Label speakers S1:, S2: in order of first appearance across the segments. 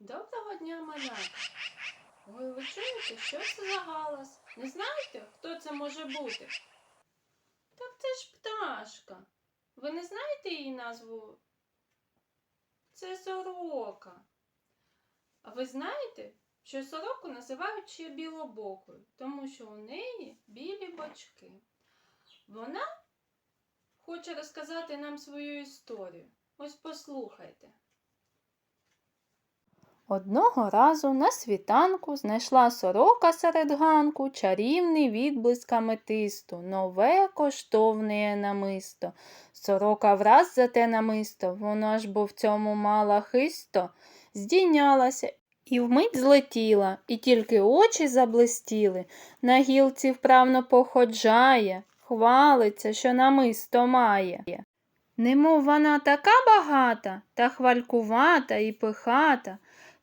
S1: Доброго дня, малята. Ой, ви чуєте, що це за галас? Не знаєте, хто це може бути? Так це ж пташка. Ви не знаєте її назву? Це сорока. А ви знаєте, що сороку називають ще білобокою, тому що у неї білі бочки. Вона хоче розказати нам свою історію. Ось послухайте. Одного разу на світанку знайшла сорока серед ганку чарівний відблиск аметисту, нове коштовне намисто. Сорока враз за те намисто, вона ж бо в цьому мала хисто, здійнялася і вмить злетіла, і тільки очі заблистіли, на гілці вправно походжає, хвалиться, що намисто має. Немов вона така багата, та хвалькувата і пихата,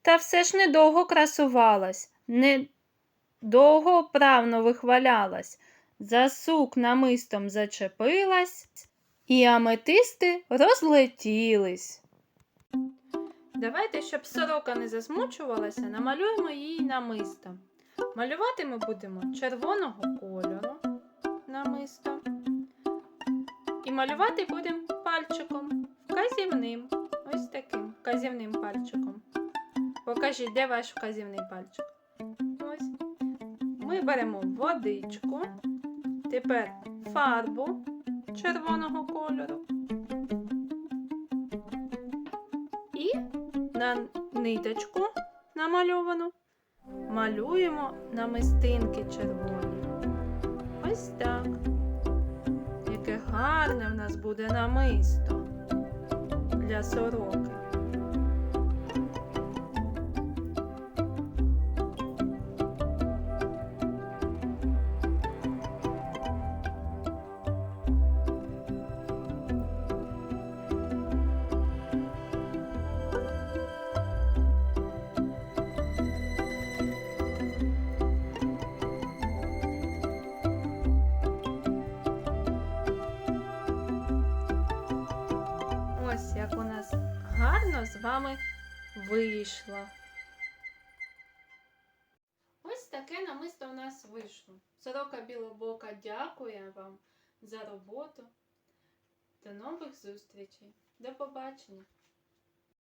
S1: та все ж недовго красувалась, недовго правно вихвалялась, за сук намистом зачепилась, і аметисти розлетілись. Давайте, щоб сорока не засмучувалася, намалюємо її намисто. Малювати ми будемо червоного кольору намисто. І малювати будемо пальчиком, вказівним, ось таким вказівним пальчиком. Покажіть, де ваш вказівний пальчик. Ось. Ми беремо водичку, тепер фарбу червоного кольору. І на ниточку намальовану малюємо намистинки червоні. Ось так. Яке гарне в нас буде намисто для сороки. Гарно з вами вийшла. Ось таке намисто у нас вийшло. Сорока білобока дякує вам за роботу. До нових зустрічей. До побачення.